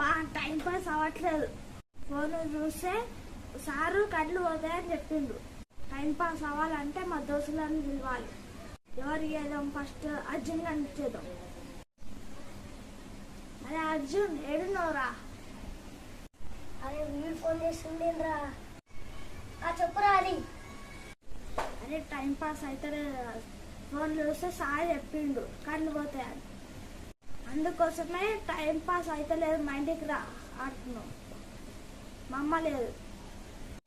బాగా time pass అవ్వట్లేదు. Phone చూస్తే సారు కళ్ళు పోతాయని చెప్పిండు. టైం పాస్ అవ్వాలంటే మా దోస్తులను పిలవాలి. ఎవరు ఏదో ఫస్ట్? అర్జున్ కనిపించేద్దాం అరే అర్జున్ ఏడున్నావురా? అరే వీడు ఫోన్ చేస్తుండేంద్రా ఆ చెప్పురా అది. అరే టైం పాస్ అయితే ఫోన్ చూస్తే సార్ చెప్పిండు కళ్ళు పోతాయని. అందుకోసమే టైం పాస్ అయితే లేదు మా ఇంటికి రా అంటున్నాం మా అమ్మ లేదు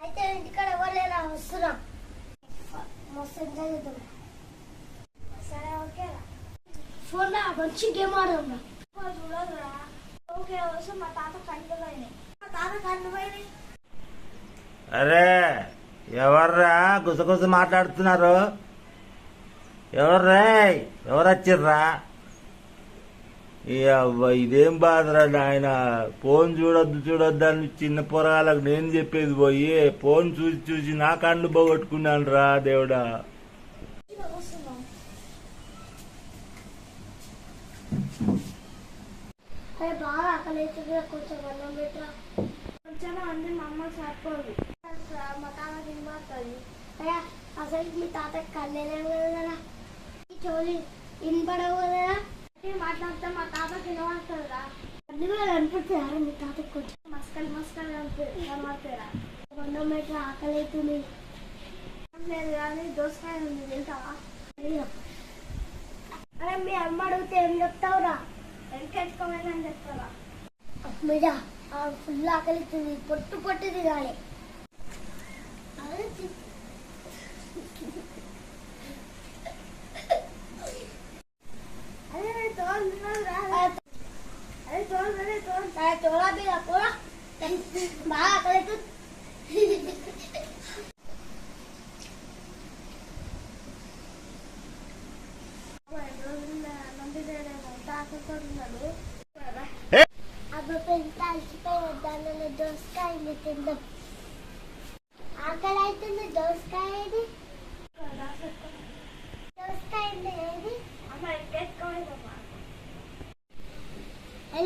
అయితే ఇంటికాడ ఎవరు లేరా వస్తున్నాం. మస్తు ఎంజాయ్ చేద్దాం. సరే ఓకేరా ఫోన్ రా మంచి గేమ్ ఫోన్ చూడదురా. ఓకే వస్తే మా తాత కళ్ళు పోయినాయి మా తాత కళ్ళు పోయినాయి అరే ఎవర్రా గుసగుస మాట్లాడుతున్నారు? ఎవర్రా ఎవరు వచ్చిర్రా ఇదేం బాధరా ఆయన ఫోన్ చూడొద్దు చూడొద్దు అని చిన్న పొరగాలకు నేను చెప్పేది పోయి ఫోన్ చూసి చూసి నా కళ్ళు పోగొట్టుకున్నాను రా దేవుడా. బాగా కొంచెం అన్నం పెట్టరా? కొంచెం అమ్మ సరిపోదు. మా తాత తినబడుతుంది అయ్యా అసలు మీ కదా? వినపడవు కదా? మా అన్ని మీ తాతకి కొంచెం మస్కలు మస్కలు కనబడతారా అన్నం పెట్టరా ఆకలి అవుతుంది. లేదు కానీ దోసకాయ ఉంది తింటావా? అరే మీ అమ్మ అడిగితే ఏం చెప్తావురా? వెనకెట్టుకోమని చెప్తారా మీద ఫుల్ ఆకలి అవుతుంది పొట్టు పొట్టు తినాలి అదే తి- అదే తోలు తినదురా అదే తోలు అదే తోలు అరే తోలా మీద కూడా బాగా ఆకలి అవుతుంది అప్పుడు ఎంత అలసిపోయి వద్దాను దోసకాయ తిందాం. ఆకలి అవుతుంది దోసకాయ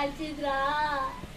Algebra